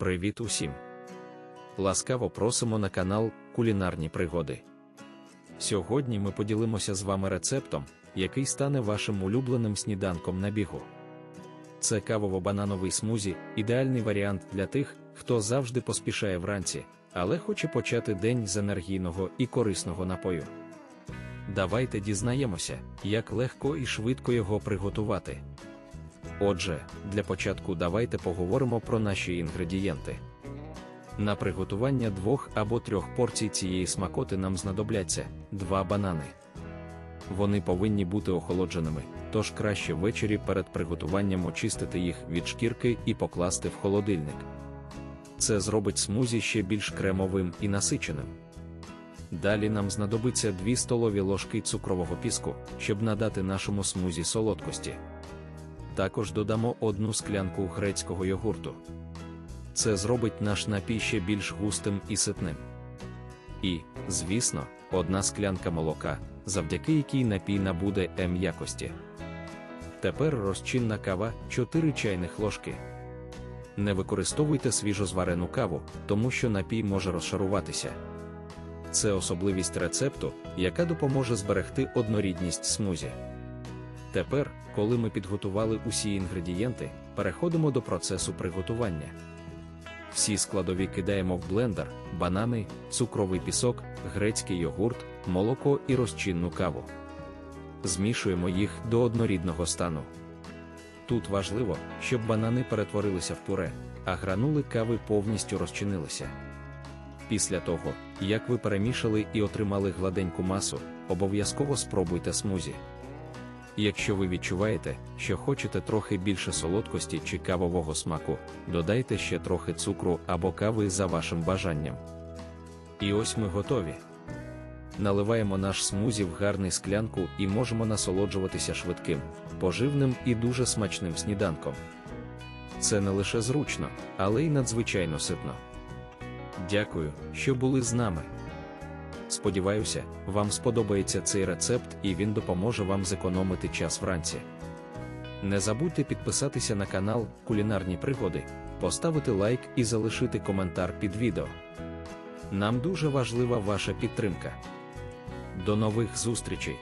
Привіт усім! Ласкаво просимо на канал Кулінарні пригоди. Сьогодні ми поділимося з вами рецептом, який стане вашим улюбленим сніданком на бігу. Це кавово-банановий смузі ідеальний варіант для тих, хто завжди поспішає вранці, але хоче почати день з енергійного і корисного напою. Давайте дізнаємося, як легко і швидко його приготувати. Отже, для початку давайте поговоримо про наші інгредієнти. На приготування двох або трьох порцій цієї смакоти нам знадобляться два банани. Вони повинні бути охолодженими, тож краще ввечері перед приготуванням очистити їх від шкірки і покласти в холодильник. Це зробить смузі ще більш кремовим і насиченим. Далі нам знадобиться 2 столові ложки цукрового піску, щоб надати нашому смузі солодкості. Також додамо одну склянку грецького йогурту. Це зробить наш напій ще більш густим і ситним. І, звісно, одна склянка молока, завдяки якій напій набуде М якості. Тепер розчинна кава 4 чайних ложки. Не використовуйте свіжозварену каву, тому що напій може розшаруватися. Це особливість рецепту, яка допоможе зберегти однорідність смузі. Тепер, коли ми підготували усі інгредієнти, переходимо до процесу приготування. Всі складові кидаємо в блендер, банани, цукровий пісок, грецький йогурт, молоко і розчинну каву. Змішуємо їх до однорідного стану. Тут важливо, щоб банани перетворилися в пюре, а гранули кави повністю розчинилися. Після того, як ви перемішали і отримали гладеньку масу, обов'язково спробуйте смузі. Якщо ви відчуваєте, що хочете трохи більше солодкості чи кавового смаку, додайте ще трохи цукру або кави за вашим бажанням. І ось ми готові. Наливаємо наш смузі в гарний склянку і можемо насолоджуватися швидким, поживним і дуже смачним сніданком. Це не лише зручно, але й надзвичайно ситно. Дякую, що були з нами. Сподіваюся, вам сподобається цей рецепт і він допоможе вам зекономити час вранці. Не забудьте підписатися на канал Кулінарні Пригоди, поставити лайк і залишити коментар під відео. Нам дуже важлива ваша підтримка. До нових зустрічей!